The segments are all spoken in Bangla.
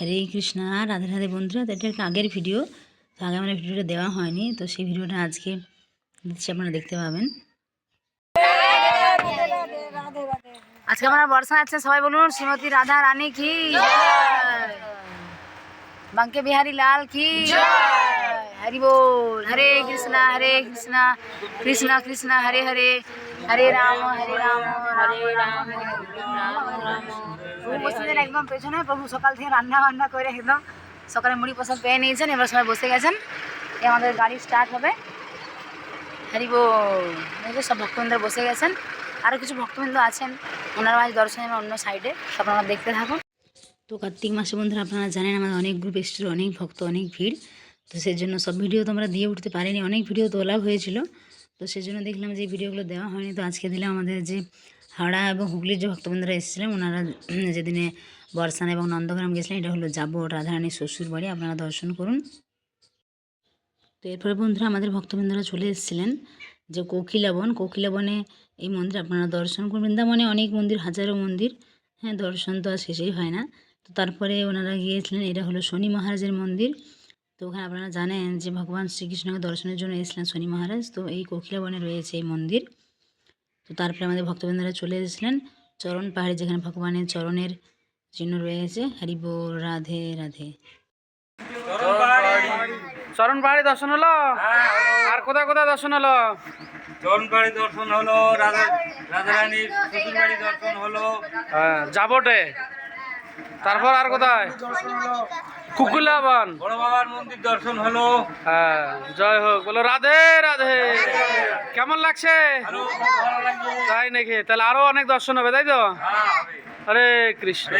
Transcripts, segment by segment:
হরে কৃষ্ণা রাধে রাধে বন্ধুরা, তো এটা একটা আগের ভিডিও, তো আগে আমার ভিডিওটা দেওয়া হয়নি, তো সেই ভিডিওটা আজকে দিচ্ছি, আপনারা দেখতে পাবেন। আজকে আমরা বর্ষা আছে, সবাই বলুন, শ্রীমতী রাধা রানী কি? বাঙ্কে বিহারী লাল কি? হরি বল, হরে কৃষ্ণা হরে কৃষ্ণা, কৃষ্ণ কৃষ্ণ, হরে হরে হরে রাম হরে রাম হরে রাম। প্রভু একদম পেছনে প্রভু সকাল থেকে রান্না বান্না করে একদম সকালে মুড়ি প্রসাদ পেয়ে নিয়েছেন, এবার সবাই বসে গেছেন। এ আমাদের গাড়ি স্টার্ট হবে। হরি বল এই সব ভক্তবৃন্দ বসে গেছেন। আরও কিছু ভক্তবৃন্দ আছেন ওনারা আজ দর্শনে অন্য সাইডে সব আপনারা দেখতে থাকুন। তো কার্তিক মাসে বন্ধুরা, আপনারা জানেন আমাদের অনেক গ্রুপ এসেছিল, অনেক ভক্ত, অনেক ভিড়। তো সেই জন্য সব ভিডিও তো আমরা দিয়ে উঠতে পারিনি, অনেক ভিডিও তোলা হয়েছিল। তো সেই জন্য দেখলাম যে ভিডিওগুলো দেওয়া হয়নি। তো আজকে দিলাম আমাদের যে হাওড়া এবং হুগলির যে ভক্তবৃন্দরা এসেছিলেন, ওনারা যেদিনে বর্ষান এবং নন্দগ্রাম গেছিলেন, এটা হলো যাব রাধারানীর শ্বশুর বাড়ি। আপনারা দর্শন করুন। তো এরপরে বন্ধুরা, আমাদের ভক্তবৃন্দরা চলে এসেছিলেন যে কোকিলাবন। কোকিলাবনে এই মন্দির আপনারা দর্শন করুন। বৃন্দাবনে অনেক মন্দির, হাজারো মন্দির। হ্যাঁ দর্শন তো আর শেষেই হয় না। তো তারপরে ওনারা গিয়েছিলেন, এটা হলো শনি মহারাজের মন্দির। তো ওখানে আপনারা জানেন যে ভগবান শ্রীকৃষ্ণকে দর্শনের জন্য এসেছিলেন শনি মহারাজ। তো এই কোকিলাবনে রয়েছে এই মন্দির। তো তারপরে আমাদের ভক্তবৃন্দরা চলে এসেছিলেন চরণ পাহাড়ে যেখানে ভগবানের চরণের চিহ্ন রয়েছে। হরি বল রাধে রাধে। চরণ পাহাড়ে। দর্শন হলো? আর কোথায় কোথায় দর্শন হলো? চরণবাড়ি দর্শন হলো রাধা রাধারানীর শ্বশুরবাড়ি দর্শন হলো। হ্যাঁ যাবটে তারপর আর কোথায়? কুকুলাবান। বড় বাবার মন্দির দর্শন হলো। হ্যাঁ জয় হোক। বলো রাধে রাধে। কেমন লাগছে? আরও খুব ভালো লাগছে তাই নাকি? তাহলে আরও অনেক দর্শন হবে তাই তো? হ্যাঁ, হবে। হরে কৃষ্ণ।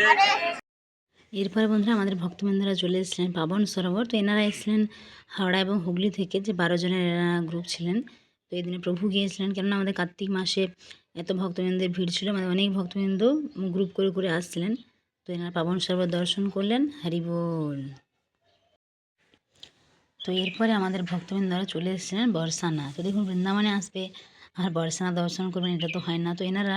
এরপরে বন্ধুরা আমাদের ভক্তবৃন্দরা চলে এসেছিলেন পাবন সরোবর। তো এনারা এসেছিলেন হাওড়া এবং হুগলি থেকে যে বারো জনের গ্রুপ ছিলেন। তো এই দিনে প্রভু গিয়েছিলেন কেননা আমাদের কার্তিক মাসে এত ভক্তবৃন্দের ভিড় ছিল। আমাদের অনেক ভক্তবৃন্দ গ্রুপ করে করে আসছিলেন। এনারা পাবন সরোবর দর্শন করলেন, হরি বল। তো এরপরে আমাদের ভক্তবৃন্দরা চলে এসেছিলেন বর্ষানা তো দেখুন, বৃন্দাবনে আসবে, আর বর্ষানা দর্শন করবেন, এটা তো হয় না। তো এনারা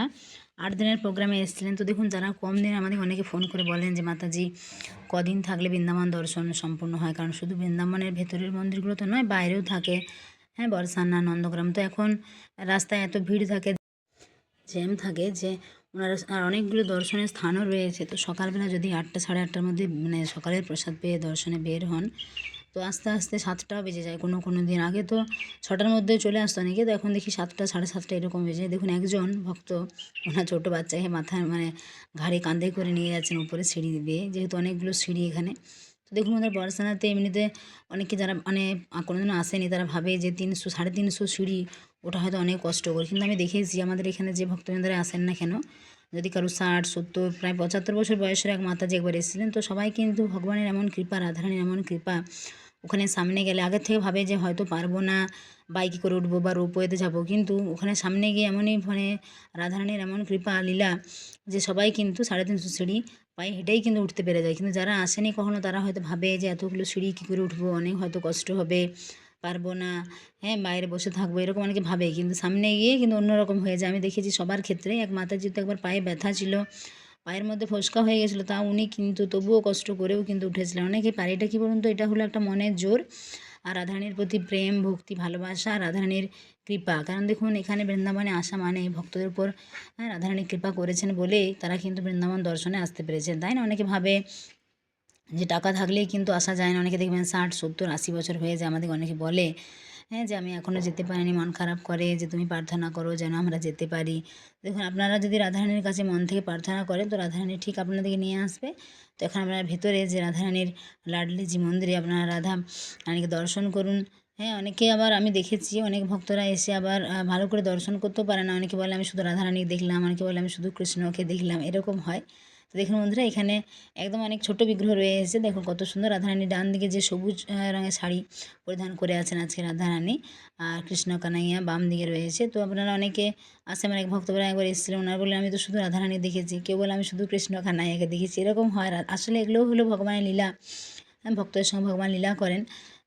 আট দিনের প্রোগ্রামে এসেছিলেন। তো দেখুন, যারা কম দিনে আমাদের অনেকে ফোন করে বলেন যে, মাতাজি, কদিন থাকলে বৃন্দাবন দর্শন সম্পূর্ণ হয়? কারণ শুধু বৃন্দাবনের ভেতরের মন্দিরগুলো তো নয়, বাইরেও থাকে হ্যাঁ বর্ষানা নন্দগ্রাম। তো এখন রাস্তায় এত ভিড় থাকে জ্যাম থাকে যে ওনারা আর অনেকগুলো দর্শনের স্থানও রয়েছে। তো সকালবেলা যদি আটটা সাড়ে আটটার মধ্যে মানে সকালের প্রসাদ পেয়ে দর্শনে বের হন, তো আস্তে আস্তে সাতটাও বেজে যায় কোনো কোনো দিন। আগে তো ছটার মধ্যে চলে আসতো অনেকে, তো এখন দেখি সাতটা, সাড়ে সাতটা এরকম বেজে যায়। দেখুন একজন ভক্ত, ওনার ছোটো বাচ্চাকে মাথায় মানে ঘাড়ে কাঁধে করে নিয়ে যাচ্ছেন, উপরে সিঁড়ি দিয়ে, যেহেতু অনেকগুলো সিঁড়ি এখানে। তো দেখুন ওদের বর্ষানাতে এমনিতে অনেকে যারা মানে কোনোদিনও আসেনি, তারা ভাবে যে তিনশো, সাড়ে তিনশো সিঁড়ি ওটা হয়তো অনেক কষ্ট করে। কিন্তু আমি দেখেছি আমাদের এখানে যে ভক্তবৃন্দরা আসেন না কেন, যদি কারও ষাট, সত্তর, প্রায় পঁচাত্তর বছর বয়সের এক মাতাজি একবার এসেছিলেন, তো সবাই কিন্তু ভগবানের এমন কৃপা, রাধারানীর এমন কৃপা ওখানে সামনে গেলে, আগের থেকে ভাবে যে হয়তো পারব না, বাইকে করে উঠবো বা রোপওয়েতে যাব, কিন্তু ওখানে সামনে গিয়ে এমনই মানে রাধারানীর এমন কৃপা, লীলা যে সবাই কিন্তু সাড়ে তিনশো সিঁড়ি পায়ে হেঁটেই কিন্তু উঠতে পেরে যায়। কিন্তু যারা আসেনি কখনো, তারা হয়তো ভাবে যে এতগুলো সিঁড়ি কী করে উঠবো, অনেক হয়তো কষ্ট হবে। পারব না হ্যাঁ বাইরে বসে থাকব, এরকম অনেকে ভাবে। কিন্তু সামনে গিয়ে কিন্তু অন্যরকম হয়ে যায়। আমি দেখেছি সবার ক্ষেত্রে এক মাতাজির তো একবার পায়ে ব্যথা ছিল, পায়ের মধ্যে ফোসকা হয়ে গেছিল, তা উনি কিন্তু তবুও কষ্ট করেও কিন্তু উঠেছিলেন। অনেকে পারে এটা কী বলুন তো, এটা হলো একটা মনের জোর আর রাধারানীর প্রতি প্রেম, ভক্তি, ভালোবাসা রাধারানীর কৃপা। কারণ দেখুন, এখানে বৃন্দাবনে আসা মানে ভক্তদের উপর হ্যাঁ রাধারানী কৃপা করেছেন বলেই তারা কিন্তু বৃন্দাবন দর্শনে আসতে পেরেছেন। তাই না? অনেকে ভাবে যে টাকা থাকলেই কিন্তু আসা যায় না। অনেকে দেখবেন ষাট, সত্তর, আশি বছর হয়ে যায়। আমাদের অনেকে বলে হ্যাঁ যে আমি এখনও যেতে পারিনি। মন খারাপ করে যে তুমি প্রার্থনা করো যেন আমরা যেতে পারি। দেখুন, আপনারা যদি রাধারানীর কাছে মন থেকে প্রার্থনা করেন, তো রাধারানী ঠিক আপনাদেরকে নিয়ে আসবে। তো এখন আপনারা ভেতরে যে রাধারানীর লাডলি যে মন্দিরে আপনারা রাধা রানীকে দর্শন করুন। হ্যাঁ অনেকে আবার আমি দেখেছি, অনেক ভক্তরা এসে আবার ভালো করে দর্শন করতেও পারে না। অনেকে বলে, আমি শুধু রাধারানী দেখলাম। অনেকে বলে, আমি শুধু কৃষ্ণকে দেখলাম। এরকম হয়। তো দেখুন বন্ধুরা, এখানে একদম অনেক ছোট বিগ্রহ রয়েছে দেখুন কত সুন্দর রাধারানী ডান দিকে যে সবুজ রঙের শাড়ি পরিধান করে আছেন আজকে রাধারানী আর কৃষ্ণ কানাইয়া বাম দিকে রয়েছে তো আপনারা অনেকে আসে আমার এক ভক্তরা একবার এসেছিলেন, ওনারা বলে আমি তো শুধু রাধারানী দেখেছি, কেউ বলে আমি শুধু কৃষ্ণ কানাইয়াকে দেখেছি। এরকম হয় আসলে এগুলোও হলো ভগবানের লীলা। ভক্তের সঙ্গে ভগবান লীলা করেন।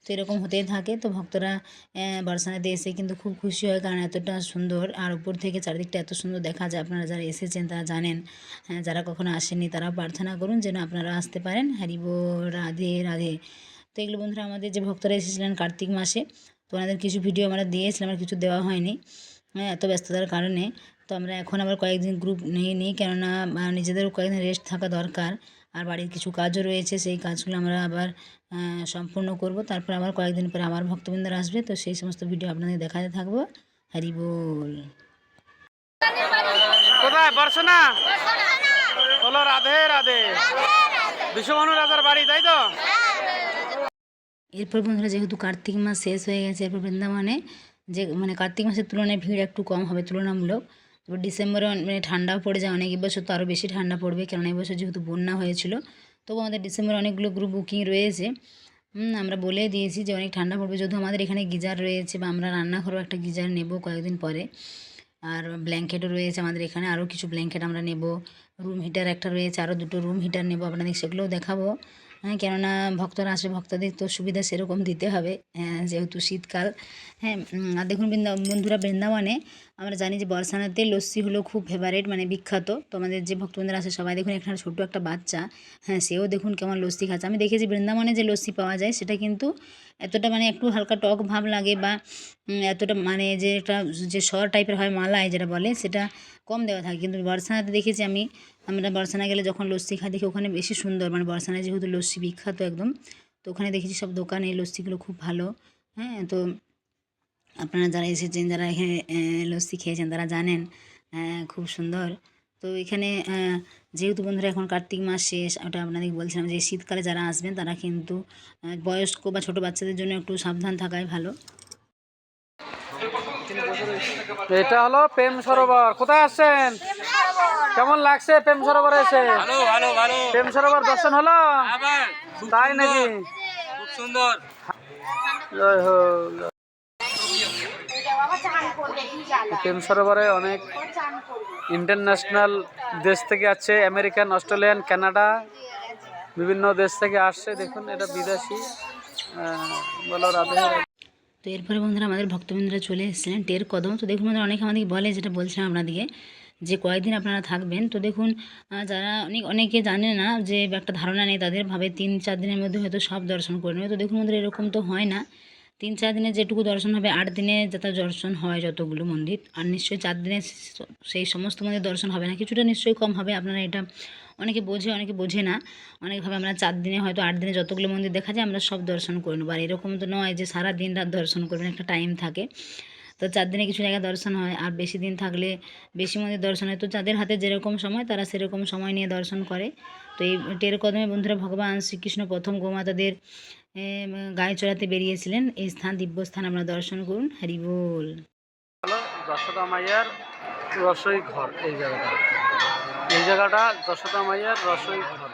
তো এরকম হতেই থাকে। তো ভক্তরা আহ, বর্ষানাতে এসে কিন্তু খুব খুশি হয় কারণ এতটা সুন্দর। আর উপর থেকে চারিদিকটা এত সুন্দর দেখা যায়। আপনারা যারা এসেছেন তারা জানেন যারা কখনো আসেননি তারা প্রার্থনা করুন যেন আপনারা আসতে পারেন। হরিব রাধে রাধে। তো এগুলো বন্ধুরা আমাদের যে ভক্তরা এসেছিলেন কার্তিক মাসে তো ওনাদের কিছু ভিডিও আমরা দিয়েছিলাম আর কিছু দেওয়া হয়নি হ্যাঁ এত ব্যস্ততার কারণে। তো আমরা এখন আবার কয়েকদিন গ্রুপ নিয়ে নিই কেননা নিজেদেরও কয়েকদিন রেস্ট থাকা দরকার। আর বাড়ির কিছু কাজও রয়েছে সেই কাজগুলো আমরা আবার সম্পূর্ণ করব। তারপর আবার কয়েকদিন পরে আমার ভক্তবৃন্দরা আসবে তো সেই সমস্ত ভিডিও আপনাদের দেখাতে থাকব। হরি বল। কোথায়? বর্ষনা রাধে রাধে। বিশ্বভানু রাজার বাড়ি তাই তো? এরপর বন্ধুরা যেহেতু কার্তিক মাস শেষ হয়ে গেছে এরপর বৃন্দাবনে যে মানে কার্তিক মাসের তুলনায় ভিড় একটু কম হবে তুলনামূলক। এবার ডিসেম্বরে মানে ঠান্ডাও পড়ে যায় অনেক এবছর তো আরও বেশি ঠান্ডা পড়বে কেননা এবছর যেহেতু বন্যা হয়েছিল। তবু আমাদের ডিসেম্বরে অনেকগুলো গ্রুপ বুকিং রয়েছে। আমরা বলে দিয়েছি যে অনেক ঠান্ডা পড়বে যেহেতু আমাদের এখানে গিজার রয়েছে বা আমরা রান্নাঘরেও একটা গিজার নেব কয়েকদিন পরে। আর ব্ল্যাঙ্কেটও রয়েছে আমাদের এখানে আরও কিছু ব্ল্যাঙ্কেট আমরা নেব। রুম হিটার একটা রয়েছে আরও দুটো রুম হিটার নেব আপনাদের সেগুলোও দেখাবো। হ্যাঁ কেননা ভক্তরা আসে ভক্তদের তো সুবিধা সেরকম দিতে হবে হ্যাঁ, যেহেতু শীতকাল। হ্যাঁ আর দেখুন বৃন্দা বন্ধুরা বৃন্দাবনে আমরা জানি যে বর্ষানাতে লস্যি হলো খুব ফেভারেট মানে বিখ্যাত। তো আমাদের যে ভক্তবৃন্দরা আসে সবাই দেখুন, এখানে ছোট্ট একটা বাচ্চা। হ্যাঁ সেও দেখুন কেমন লস্যি খাচ্ছে। আমি দেখেছি বৃন্দাবনে যে লস্যি পাওয়া যায়, সেটা কিন্তু এতটা মানে একটু হালকা টক ভাব লাগে বা এতটা মানে যে একটা যে সর টাইপের হয় মালায় যেটা বলে, সেটা কম দেওয়া থাকে। কিন্তু বর্ষানাতে দেখেছি আমি, আমরা বর্ষানা গেলে যখন লস্যি খাই, দেখি ওখানে বেশি সুন্দর। মানে বর্ষানায় যেহেতু লস্যি বিখ্যাত একদম, তো ওখানে দেখেছি সব দোকানে লস্যিগুলো খুব ভালো। হ্যাঁ তো আপনারা যারা এসেছেন যারা এখানে লস্যি খেয়েছেন তারা জানেন খুব সুন্দর। তো এখানে যেহেতু বন্ধুরা এখন কার্তিক মাস শেষ ওটা আপনাদের বলছিলাম যে শীতকালে যারা আসবেন তারা কিন্তু বয়স্ক বা ছোটো বাচ্চাদের জন্য একটু সাবধান থাকাই ভালো। এটা হলো প্রেম সরোবর। কোথায় আসছেন? কেমন লাগছে প্রেম সরোবর এসে? ভালো ভালো ভালো। প্রেম সরোবর দর্শন হলো? তাই নাকি? খুব সুন্দর। জয় হোক। প্রেম সরোবরে অনেক ইন্টারন্যাশনাল দেশ থেকে আছে আমেরিকান অস্ট্রেলিয়ান কানাডা বিভিন্ন দেশ থেকে আসছে। দেখুন এটা বিদেশি বলো রাধে। রাধে। তো এরপরে বন্ধুরা আমাদের ভক্তবৃন্দরা চলে এসেছিলেন টের কদম। তো দেখুন বন্ধুরা অনেকে আমাদেরকে বলে যেটা বলছিলাম আপনাদেরকে যে কয়েকদিন আপনারা থাকবেন। তো দেখুন যারা অনেক অনেকে জানে না যে একটা ধারণা নেই তাদের ভাবে তিন চার দিনের মধ্যে হয়তো সব দর্শন করে নেবে। তো দেখুন বন্ধুরা এরকম তো হয় না। তিন, চার দিনে যেটুকু দর্শন হবে, আট দিনে যত দর্শন হয় যতগুলো মন্দির, আর নিশ্চয়ই চার দিনে সেই সমস্ত মন্দির দর্শন হবে না, কিছুটা নিশ্চয়ই কম হবে, আপনারা এটা অনেকে বোঝে অনেকে বোঝে না। অনেকভাবে আমরা চার দিনে হয়তো আট দিনে যতগুলো মন্দির দেখা যায়, আমরা সব দর্শন করে নেব। আর এরকম তো নয় যে সারা দিন রাত দর্শন করবেন, একটা টাইম থাকে। তো চার দিনে কিছু জায়গায় দর্শন হয়, আর বেশি দিন থাকলে বেশি মন্দির দর্শন হয়। তো যাদের হাতে যেরকম সময়, তারা সেরকম সময় নিয়ে দর্শন করে। তো এই টের কদমে বন্ধুরা, ভগবান শ্রীকৃষ্ণ প্রথম গোমাতাদের গায়ে চড়াতে বেরিয়েছিলেন। এই স্থান দিব্য স্থান আমরা দর্শন করুন। হরি বল। যশোদা মাইয়ার রসই ঘর এই জায়গাটা। এই জায়গাটা যশোদা মাইয়ার রসই ঘর।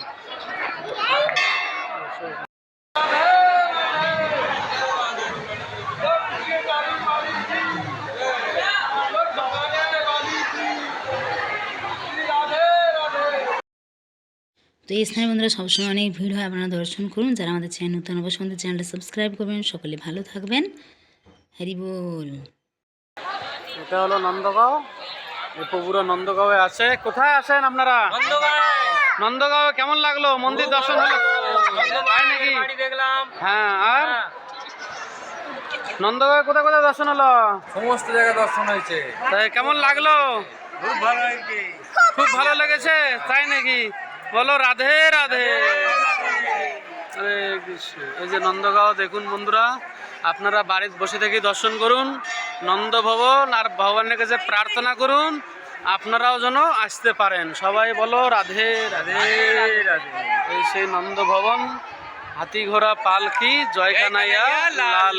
তো এই স্থানে বন্ধুরা সবসময় অনেক ভিড় হয় আপনারা দর্শন করুন। যারা আমাদের চ্যানেল নতুন অবশ্যই আমাদের চ্যানেলটা সাবস্ক্রাইব করবেন। সকলে ভালো থাকবেন। হ্যারি বল। এটা হলো নন্দগাঁও। এই পুরো নন্দগাঁওয়ে আছে। কোথায় আছেন আপনারা? নন্দগাঁও। কেমন লাগল? মন্দির দর্শন হলো? তাই নাকি? হ্যাঁ আর? নন্দগাঁও কোথায় কোথায় দর্শন হলো? সমস্ত জায়গায় দর্শন হয়েছে। তাই কেমন লাগল? খুব ভালো খুব ভালো লেগেছে? তাই নাকি? বলো রাধে রাধে। এই যে নন্দগাঁও, দেখুন বন্ধুরা, আপনারা বাড়িতে বসে থেকে দর্শন করুন নন্দ ভবন আর ভগবানের কাছে প্রার্থনা করুন, আপনারাও যেন আসতে পারেন। সবাই বলো রাধে রাধে। রাধে এই সেই নন্দ ভবন হাতি ঘোড়া পালকি জয় কানাইয়া লাল